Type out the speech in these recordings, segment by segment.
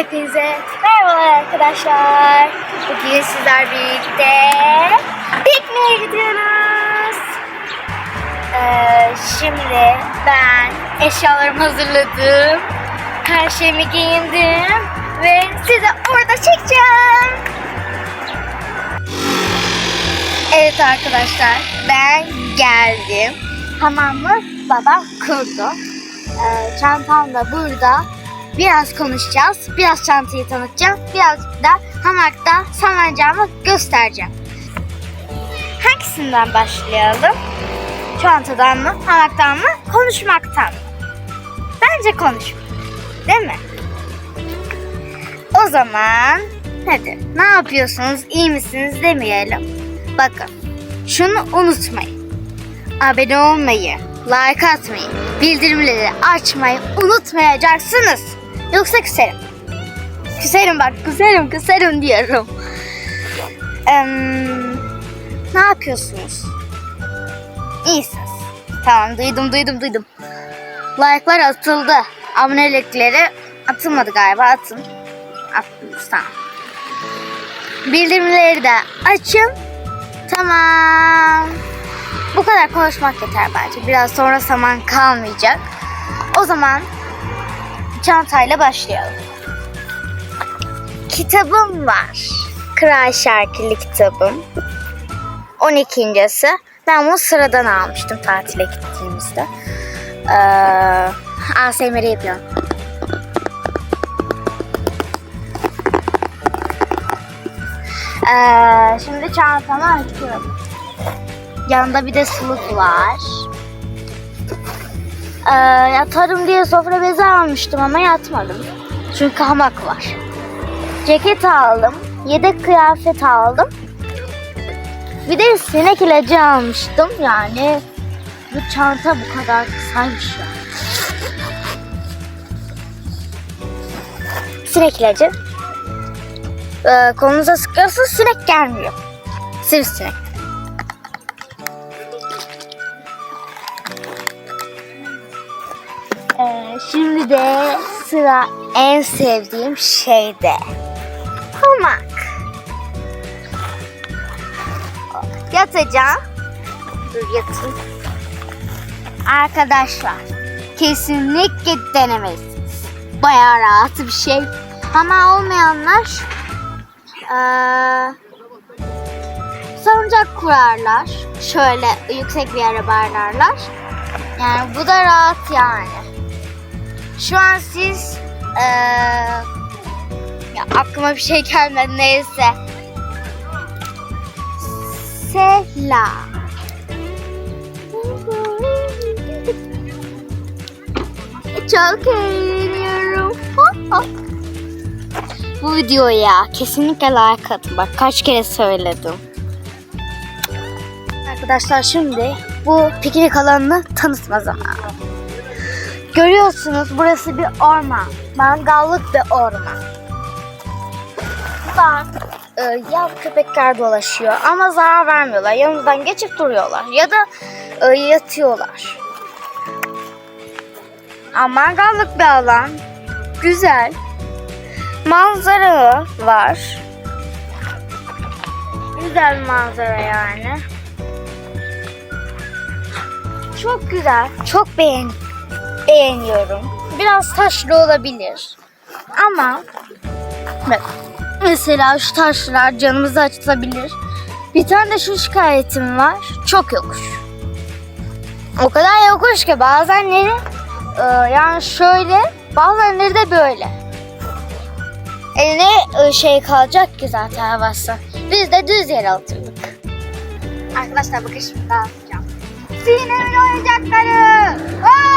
Hepinize merhabalar arkadaşlar. Bugün sizler birlikte pikniğe gidiyoruz. Ee, şimdi ben eşyalarımı hazırladım. Her şeyimi giyindim. Ve size orada çekeceğim. Evet arkadaşlar ben geldim. Hamamı babam kurdu. Ee, çantam da burada. Biraz konuşacağız. Biraz çantayı tanıtacağım. Biraz da hamakta salıncağımı göstereceğim. Hangisinden başlayalım? Çantadan mı, hamaktan mı, konuşmaktan mı? Bence konuşmak. Değil mi? O zaman hadi ne yapıyorsunuz, iyi misiniz demeyelim. Bakın şunu unutmayın. Abone olmayı, like atmayı, bildirimleri açmayı unutmayacaksınız. Yoksa küserim. Küserim bak, küserim, küserim diyorum. Eee, ne yapıyorsunuz? İyisiniz. Tamam, duydum, duydum, duydum. Like'lar atıldı. Abonelikleri atılmadı galiba, atın. Attınız, tamam. Bildirimleri de açın. Tamam. Bu kadar konuşmak yeter bence. Biraz sonra zaman kalmayacak. O zaman çantayla başlayalım. Kitabım var. Kral Şarkılı kitabım. 12.si. Ben bunu sıradan almıştım tatile gittiğimizde. Ee, ASMR yapıyorum. Ee, şimdi çantamı açıyorum. Yanında bir de suluk var. Ee, yatarım diye sofra bezi almıştım ama yatmadım. Çünkü hamak var. Ceket aldım. Yedek kıyafet aldım. Bir de sinek ilacı almıştım. Yani bu çanta bu kadar kısaymış ya. Sinek ilacı. Ee, kolunuza sıkıyorsa sinek gelmiyor. Sivrisinek. Şimdi de sıra en sevdiğim şeyde. Hamak. Yatacağım. Dur yatın. Arkadaşlar kesinlikle denemelisiniz. Bayağı rahat bir şey. Ama olmayanlar eee salıncak kurarlar. Şöyle yüksek bir yere bağlarlar. Yani bu da rahat yani. Şu an siz eee ya aklıma bir şey gelmedi neyse. Selam. Çok eğleniyorum. Bu videoya kesinlikle like atın. Bak kaç kere söyledim. Arkadaşlar şimdi bu piknik alanını tanıtma zamanı. Görüyorsunuz burası bir orman. Mangallık bir orman. Bak e, yav köpekler dolaşıyor ama zarar vermiyorlar. Yanımızdan geçip duruyorlar ya da e, yatıyorlar. Ama mangallık bir alan. Güzel. Manzara var. Güzel manzara yani. Çok güzel. Çok beğen beğeniyorum. Biraz taşlı olabilir. Ama bak, mesela şu taşlar canımızı acıtabilir. Bir tane de şu şikayetim var. Çok yokuş. O kadar yokuş ki bazenleri e, yani şöyle bazenleri de böyle. Eline e, şey kalacak ki zaten havası. Biz de düz yer oturduk. Arkadaşlar bakın şimdi ne yapacağım. Sinemin oyuncakları. Oo!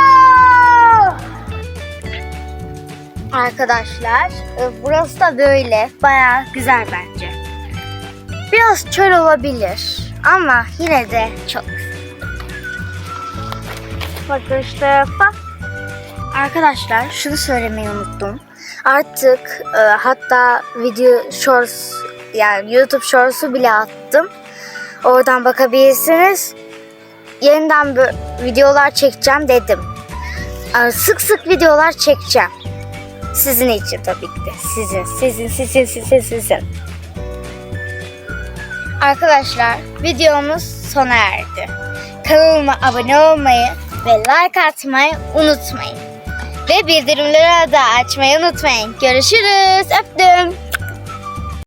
Arkadaşlar e, burası da böyle. Baya güzel bence. Biraz çöl olabilir. Ama yine de çok. Bakın işte bak. Arkadaşlar şunu söylemeyi unuttum. Artık e, hatta video shorts yani YouTube shorts'u bile attım. Oradan bakabilirsiniz. Yeniden videolar çekeceğim dedim. E, sık sık videolar çekeceğim. Sizin için tabii ki de. Sizin, sizin, sizin, sizin, sizin. Arkadaşlar videomuz sona erdi. Kanalıma abone olmayı ve like atmayı unutmayın. Ve bildirimleri de açmayı unutmayın. Görüşürüz. Öptüm.